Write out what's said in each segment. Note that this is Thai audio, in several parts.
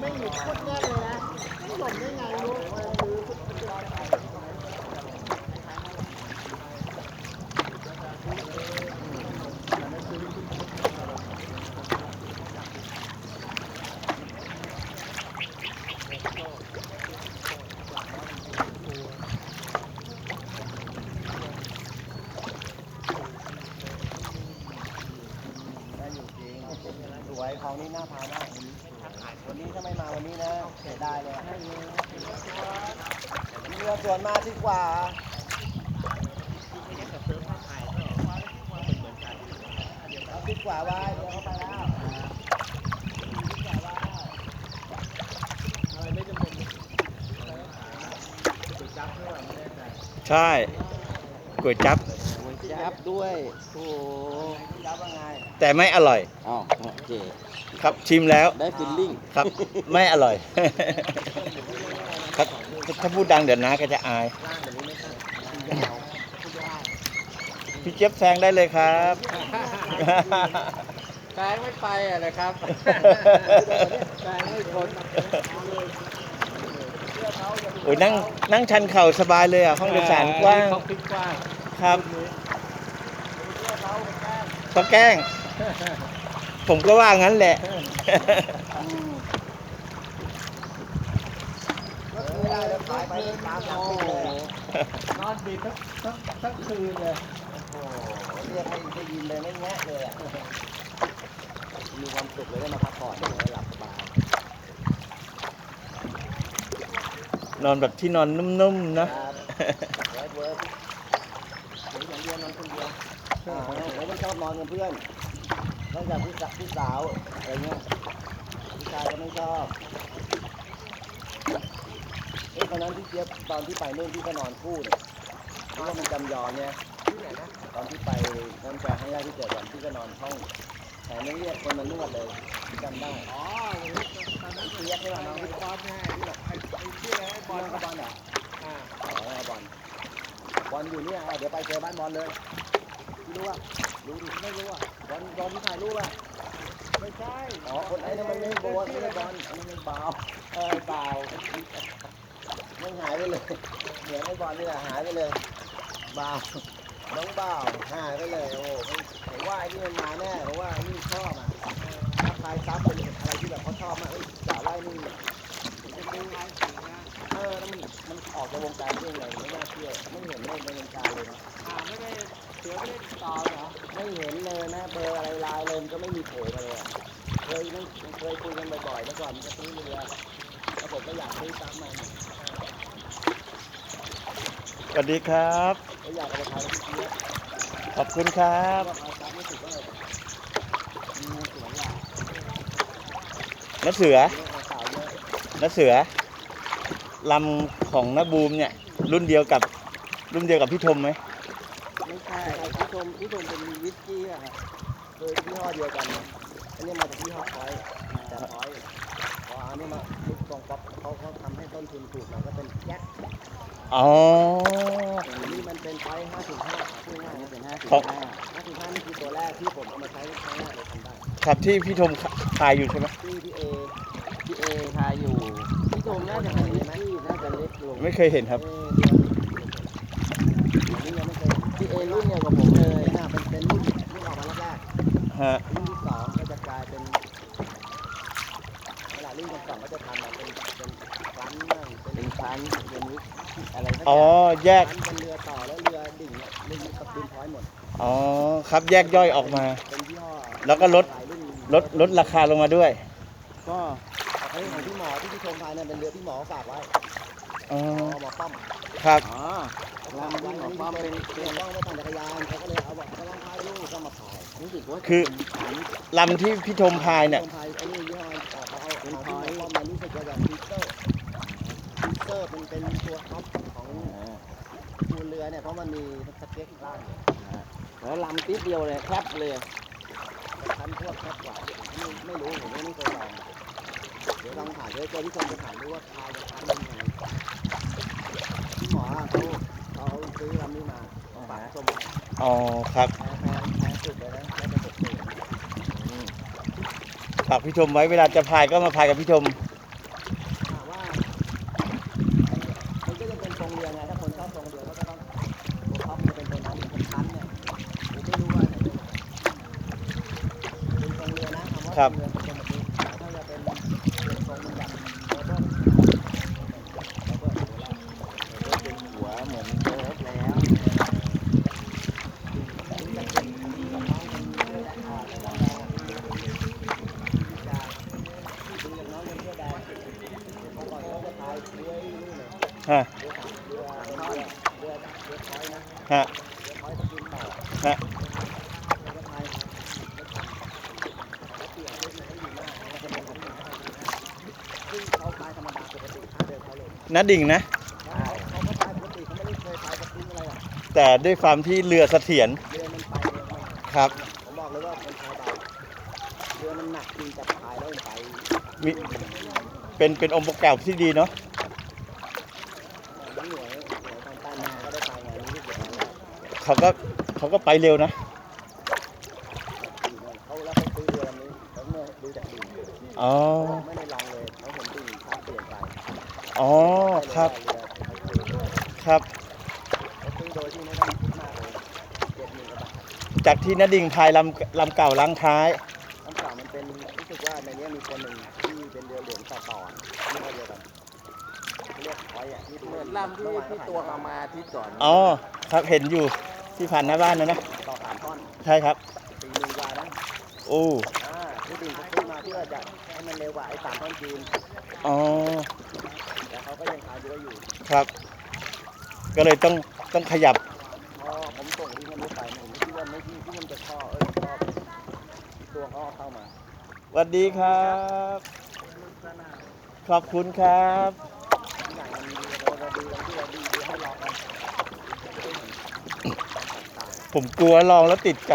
ไม่หนีบโคตรแน่เลยนะไม่หล่นได้ไงรู้มันคือมันอยู่จริงสวยของนี่น่าทานมาก วันนี้ถ้าไม่มาวันนี้นะเสียดายเลยอะเรือสวนมาดีกว่าเอาดีกว่าว่าเดี๋ยวเขาไปแล้วอะไรไม่จำเป็นจุดจับด้วยไม่แน่ใจใช่ก๋วยจั๊บจับด้วยโอ้จับว่าไงแต่ไม่อร่อยอ๋อโอเค ครับชิมแล้วได้ฟิลลิ่งครับ ไม่อร่อย ครับถ้าพูดดังเดี๋ยวน้าก็จะอายล่างแบบนี้ไม่ต้องยาวไม่ได้พี่เจี๊ยบแซงได้เลยครับแซงไม่ไปอะนะครับแซงไม่พ้นโอ้ยนั่งนั่งชันเข่าสบายเลยอะห้องโดยสารกว้างเขาคิดกว้างครับเขาแกล้ง ผมก็ว่างั้นแหละ ขายไปตามหลังเลยนอนดีทั้งทั้งทั้งคืนเลยโอ้โหเรียกไม่ได้ยินเลยไม่แงะเลยอะมีความสุขเลยได้มาพักผ่อนเลยหลับสบายนอนแบบที่นอนนุ่มๆนะเวิร์ดเวิร์ดเดี๋ยวอย่างเดียวนอนคนเดียวอ่าผมไม่ชอบนอนกับเพื่อน นอกจากพี่สาวพี่สาวอะไรเงี้ยพี่ชายก็ไม่ชอบเอ้ยตอนนั้นพี่เจี๊ยบตอนที่ไปนู่นพี่ก็นอนคู่เนี่ยเพราะว่ามันจำยอมเนี่ยที่ไหนนะตอนที่ไปน้ำแกครั้งแรกที่เจอกันพี่ก็นอนห้องแต่ไม่เรียกคนมานวดเลยจำได้อ๋อตอนนั้นเรียกให้เรานอนที่บอลแน่ที่แบบไอ้ที่อะไรบอลกับบอลเหรออ่าอ๋อบอลบอลอยู่เนี่ยเดี๋ยวไปเจอบ้านบอลเลยพี่รู้อะ รู้ดิไม่รู้อะบอลบอลที่ถ่ายรูปอะไม่ใช่อ๋อคนไอ้นั่นมันไม่บอลไม่ใช่บอลอันนั้นมันเปล่าเออเปล่าไม่หายไปเลยเหมือนไอ้บอลนี่แหละหายไปเลยเปล่าน้องเปล่าหายไปเลยโอ้โหไม่ผมว่าไอ้นี่มันมาแน่เพราะว่าไอ้นี่ชอบอะถ้าใครซับเป็นอะไรที่แบบเขาชอบมากเอ้ยจ่าไล่นี่เออแล้วมันมันออกจากวงการเรื่องอะไรไม่น่าเชื่อไม่เห็นในวงการเลยนะอ่าไม่ได้เสือไม่ได้ติดต่อเหรอ ไม่เห็นเลยนะ เบอร์อะไรไลน์เลยมันก็ไม่มีโผล่มาเลยอะเคยไม่เคยคุยกันบ่อยๆเมื่อก่อนมันจะซื้อเรือแล้วผมก็อยากซื้อซ้ำมันสวัสดีครับ ก็อยากเอาไปขายที่เยอะขอบคุณครับก็เอาซ้ำไม่ถูกก็เลยมีเงินสวยอะน้าเสือเรื่องของขายเยอะน้าเสือ ลำของน้าบูมเนี่ย รุ่นเดียวกับ รุ่นเดียวกับพี่ทมไหมไม่ใช่พี่ชมพี่ชมเป็นวิสกี้อะ ครับโดยยี่ห้อเดียวกัน อันนี้มาจากยี่ห้อพอยต์แต่พอยพออันนี้มาลูกกองป๊อปเขาเขาทำให้ต้นทุนถูกหน่อยก็เป็นแจ็คอ๋อ อันนี้มันเป็นไซส์5.5พูดง่ายๆมันเป็นของ5.5 5.5นี่คือตัวแรกที่ผมเอามาใช้ครั้งแรกเลยทำได้ครับที่พี่ทมขายอยู่ใช่ไหมที่พี่เอพี่เอทายอยู่พี่ชมน่าจะเป็นวิสกี้น่าจะเล็กลงไม่เคยเห็นครับ เออเดี๋ยวนี้ยังไม่เคยพี่เอรุ่นเดียวกับผมเลย ฮะๆรุ่นที่สองก็จะกลายเป็นเวลารุ่นที่สองก็จะทำมาเป็นเป็นคลันบ้างเป็นคลันเป็นวิสอะไรสักออ๋อย่างแยกคลันเป็นเรือต่อแล้วเรือดิ่งเนี่ยเรือกับดินพอยต์หมดอ๋อครับแยกย่อยออกมา เป็นยี่ห้อแล้วก็ลด หายรุ่นลดลดราคาลงมาด้วยก็ไอ้ของพี่หมอที่พี่ชมพายเนี่ยเป็นเรือที่หมอฝากไว้อ๋อหมอป้อมครับอ๋อความเป็นความเป็นเป็นว่างว่าปั่นจักรยานเขาก็เลยเอาแบบกำลังพายลูกก็มาพายรู้สึกว่าคือลำที่พี่ธมพายเนี่ยพายไอ้นี่ยี่ห้อเขาเอาเป็นพายป้อมมันรู้สึกจะแบบฟิเซอร์ฟิเซอร์เป็นเป็นตัวท็อปของคูเรือเนี่ยเพราะมันมีสเก็ตล่างแล้วลำติดเดียวเลยแคบเลยชั้นพวกแคบกว่าไม่ไม่รู้ผมไม่เคยลองเดี๋ยวลองถ่ายด้วยเจอที่คนจะถ่ายดูว่าพายจะทันยังไง เขาเขาซื้อลำนี้มาฝากส้มอ๋อครับแพงแพงสุดเลยนะแค่จะตกตัวฝากพี่ชมไว้เวลาจะพายก็มาพายกับพี่ชม ถามว่ามันก็จะเป็นทรงเรือไงถ้าคนชอบทรงเรือก็จะต้องตัวท็อปจะเป็นตัวนั้นเป็นชั้นเนี่ยผมไม่รู้ว่าไหนเป็นทรงเรือนะคำว่าทรงเรือเป็นแบบนี้ถ้าจะเป็นเป็นทรงแบบโมเดิร์นแล้วก็หัวละ เป็นหัวเหมือนเซิร์ฟแล้ว ถึงจะเป็นกับน้องคนนี้ด้วยแหละอ่าแต่ว่าเราจะดูอย่างน้องคนเสื้อแดงเขาบอกเขาจะพายเรือนี่เลย ฮะ เรือเรือเรือเรือเรือคอยนะ ฮะ เรือคอยตะกินต่อ ฮะ เรือพายเปลี่ยนเรือให้อยู่หน้าแล้วก็เป็นคนที่ซึ่งเขาพายธรรมดาปกติท่าเดินเขาเลย นัดดิ่งนะ เขาก็พายปกติเขาไม่ได้เคยพายกระติ้ง อะไรอะแต่ด้วยความที่เรือเสถียรเรือมันไปเรือมันครับผมบอกเลยว่ามันพายเบาเรือมันหนักจริงแต่พายแล้วมันไปมีเป็นเป็นองค์ประกอบที่ดีเนาะหน่วยหน่วยทางใต้มาก็ได้พายงานนี้ที่เกิดมาแล้วเขาก็เขาก็ไปเร็วนะ เขาแล้วเขาซื้อเรือลำนี้เขาเมื่อดูจากดิ่งอ๋อเขาไม่ อ๋อครับเรือเขาซื้อครับเขาซื้อโดยที่ไม่ต้องคิดมากเลยเจ็ดหมื่นกว่าบาทจากที่นัดดิ่งพายลำลำเก่าล้างท้ายน้ำเปล่ามันเป็นรู้สึกว่าในนี้มีคนหนึ่งที่เป็นเรือเหลืองต่อต่อนี่ก็เดียวกันเรียกคอยอะที่ดูเหมือนลำที่ที่ตัวเอามาอาทิตย์ก่อนอ๋อครับเห็นอยู่ที่ผ่านหน้าบ้านนะนะต่อสามท่อนใช่ครับสี่หมื่นกว่านะโอ้อ่าที่ดิ่งเขาซื้อมาเพื่อจะให้มันเร็วกว่าไอ้สามท่อนจีนอ๋อแต่เขา ก็ยังขายเยอะอยู่ ครับ ก็เลยต้องต้องขยับพอผมส่งที่มันไม่ไปผมคิดว่าไม่ที่ที่มันจะชอบเออชอบตัวเขาเอาเข้ามาสวัสดีครับ ขอบคุณครับทุกอย่างมันมีเราเราดูเราที่เราดีดูให้ลองกันผมกลัวลองแล้วติดใจ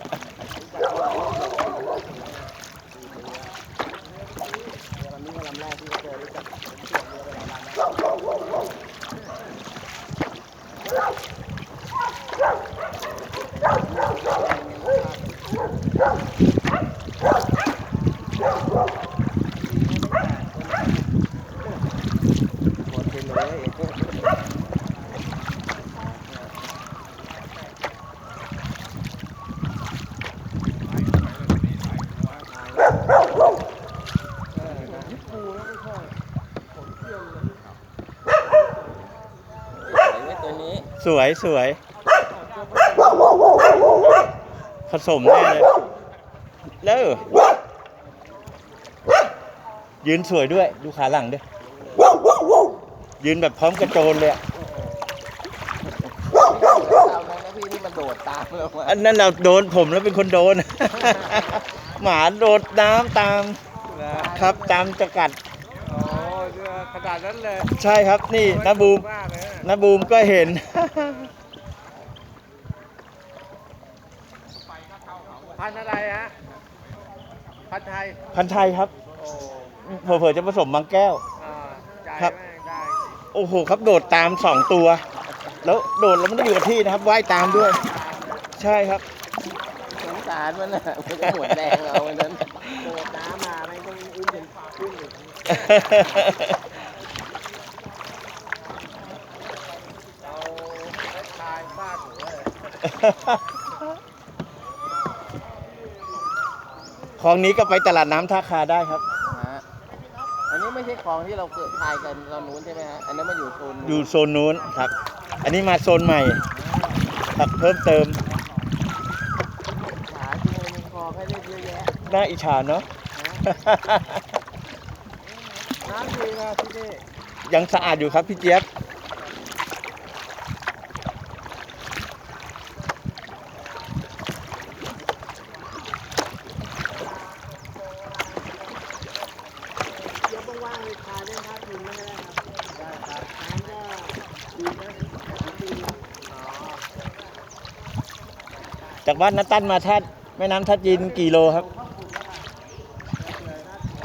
สวยสวย ผสมแน่เลยแล้วยืนสวยด้วย ดูขาหลังด้วยยืนแบบพร้อมกระโจนเลยอะเอาแล้วนะพี่ที่มันโดดตามเรามาอันนั้นเราโดนผมแล้วเป็นคนโดน หมาโดดน้ำตาม ครับตามจะกัดโอ้เรือ ขนาดนั้นเลยใช่ครับนี่นาบูมมากเลยนาบูมก็เห็น พันธุ์อะไรฮะ พันธุ์ไทย พันธุ์ไทยครับโอ้เผื่อๆจะผสมบางแก้ว อ่าใจครับ แม่งได้โอ้โหครับโดดตามสองตัว แล้วโดดแล้วไม่ได้อยู่กับที่นะครับว่ายตามด้วย ใช่ครับ สงสารมันน่ะมันก็หมดแรงเราวันนั้น โดดน้ำมาไม่ต้องอุ้มเป็นขึ้นอีก เอาเล็กชายฟาดหั วเลยคลองนี้ก็ไปตลาดน้ำท่าคาได้ครับ ฮะอันนี้ไม่ใช่คลองที่เราเกิดพายกันตอนนู้นใช่ไหมฮะ อันนั้นมาอยู่โซนนู้นอยู่โซนนู้นครับ อันนี้มาโซนใหม่ครับเพิ่มเติม ขาจริงเลยมีคลองให้เล่นเยอะแยะน่าอิจฉาเนาะ น้ำดีนะที่นี่ยังสะอาดอยู่ครับพี่เจี๊ยบ เดี๋ยวว่างๆเลยพาเล่นท่าทุนไม่ได้ครับได้ครับน้ำก็ดีนะดีอ๋อ จากบ้านนัตตันมาท่าแม่น้ำท่าจีนกี่โลครับ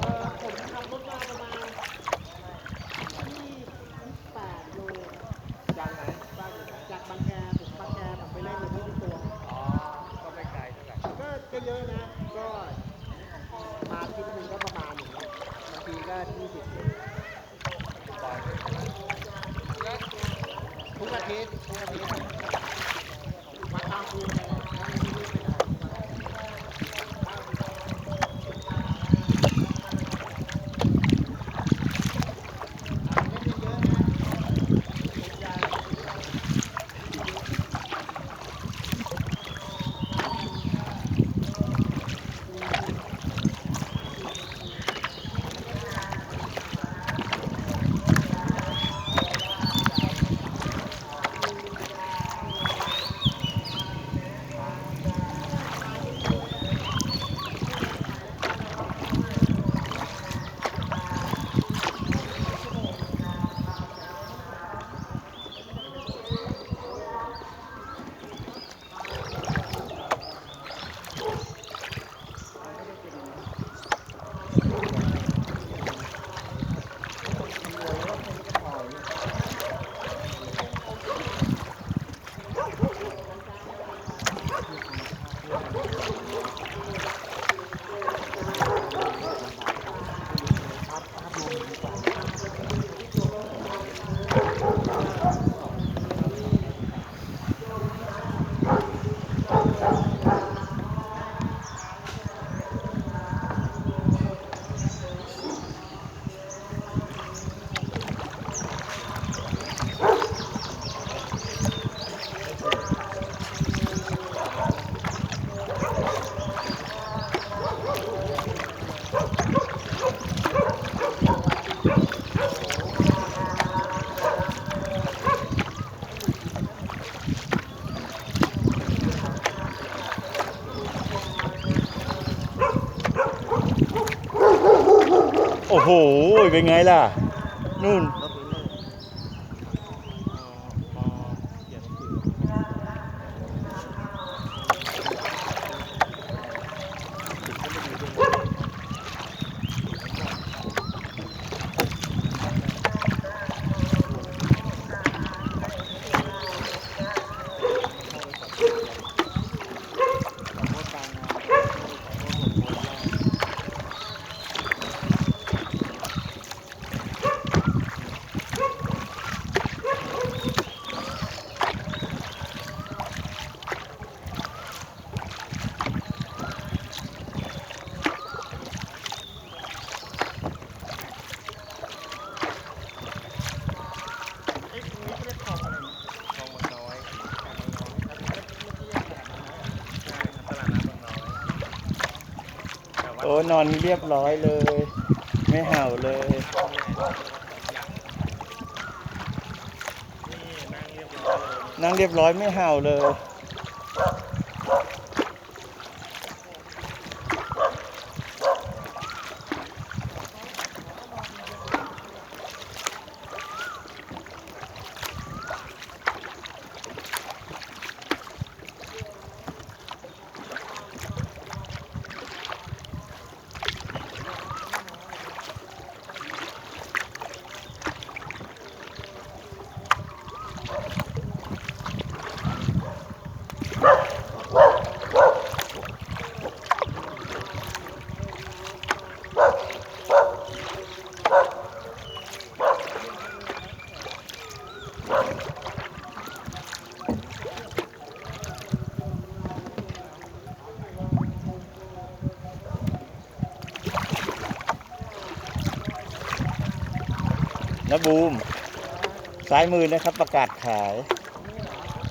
เออผมขับรถมาประมาณ28โลจากไหนจากบางแคผมบางแคผมไปเล่นอยู่ที่ตัวอ๋อก็ไม่ไกลเท่าไหร่ก็เยอะนะก็มาทริปหนึ่งก็ประมาณอย่างเงี้ยบางทีก็ยี่สิบทุกอาทิตย์ทุกอาทิตย์ โอ้โห เป็นไงล่ะ นู่น นอนเรียบร้อยเลย ไม่เห่าเลยนั่งเรียบร้อยไม่เห่าเลย นะบูมซ้ายมือนะครับประกาศขาย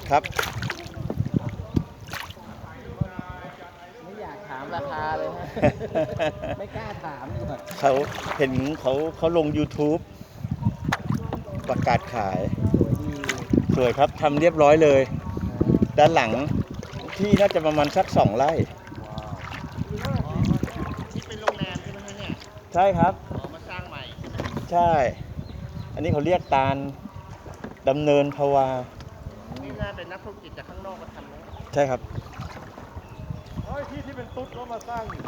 ครับ ไม่อยากถามราคาเลยฮะ ไม่กล้าถามเลยเขาเห็นเขาเขาลง YouTube ประกาศขาย สวยดีสวยครับทำเรียบร้อยเลย ด้านหลังที่น่าจะประมาณสักสองไร่ว้าวที่เป็นโรงแรมใช่ไหมคะเนี่ยใช่ครับอ๋อมาสร้างใหม่ใช่ไหมใช่ อันนี้เขาเรียกตาลดำเนินภาวานี่น่าเป็นนักธุรกิจจากข้างนอกมาทำนะใช่ครับเฮ้ยที่ที่เป็นตุ๊ดก็มาสร้างอยู่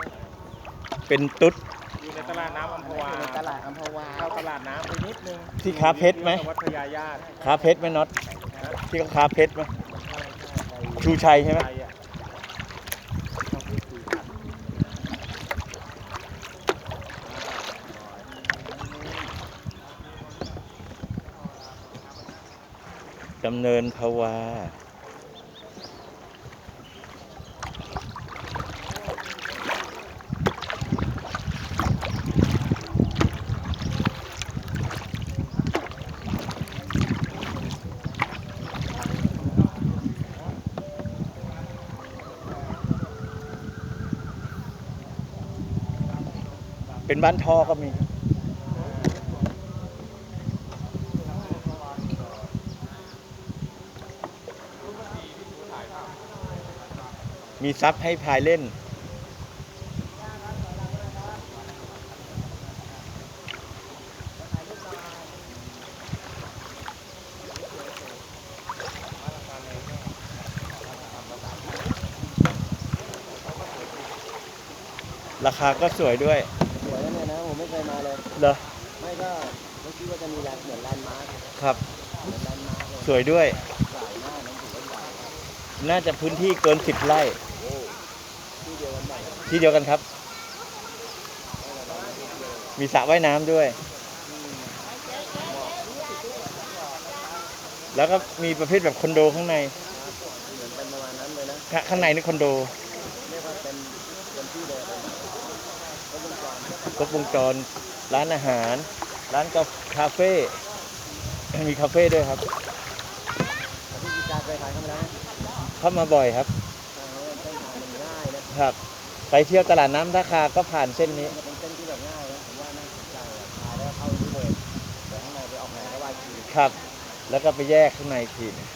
เป็นตุ๊ดอยู่ในตลาดน้ำอัมพวาอยู่ในตลาดอัมพวาเข้าตลาดน้ำไปนิดนึงที่ค้าเพชรไหมวัดพญาญาติค้าเพชรไหมน็อต ที่เขาค้าเพชรไหมชูชัยใช่ไหมดำเนินภาวา เป็นบ้านท่อก็มีมีซับให้พายเล่น ราคาก็สวยด้วย ยนะผมไม่เคยมาเลย เหรอไม่ก็ไม่คิดว่าจะมีแลนด์เหมือนแลนด์มาร์คครับ เหมือนแลนด์มาร์คเลยสวยด้วยสายหน้านั้นถือว่าใหญ่มากน่าจะพื้นที่เกินสิบไร่โอ้ที่เดียวกันใหม่ที่เดียวกันครับ มีสระว่ายน้ำด้วย แล้วก็มีประเภทแบบคอนโดข้างในเหมือนเป็นประมาณนั้นเลยนะ ข้าข้างในนี่คอนโด เรียกว่าเป็นเป็นที่เดียวกันก็วงจร ครบวงจรร้านอาหาร ร้านกาคาเฟ่มีคาเฟ่ด้วยครับแต่ที่กิจการเคยขายเข้ามาแล้วนะเข้ามาบ่อยครับทางเส้นทางมันง่ายนะครับไปเที่ยวตลาดน้ำท่าคาก็ผ่านเส้นนี้มันเป็นเส้นที่แบบง่ายนะผมว่าน่าสนใจอะพาแล้วเข้าที่เลยแต่ข้างในไปออกไหนก็ว่าคีครับ แล้วก็ไปแยกข้างในอีกทีหนึ่ง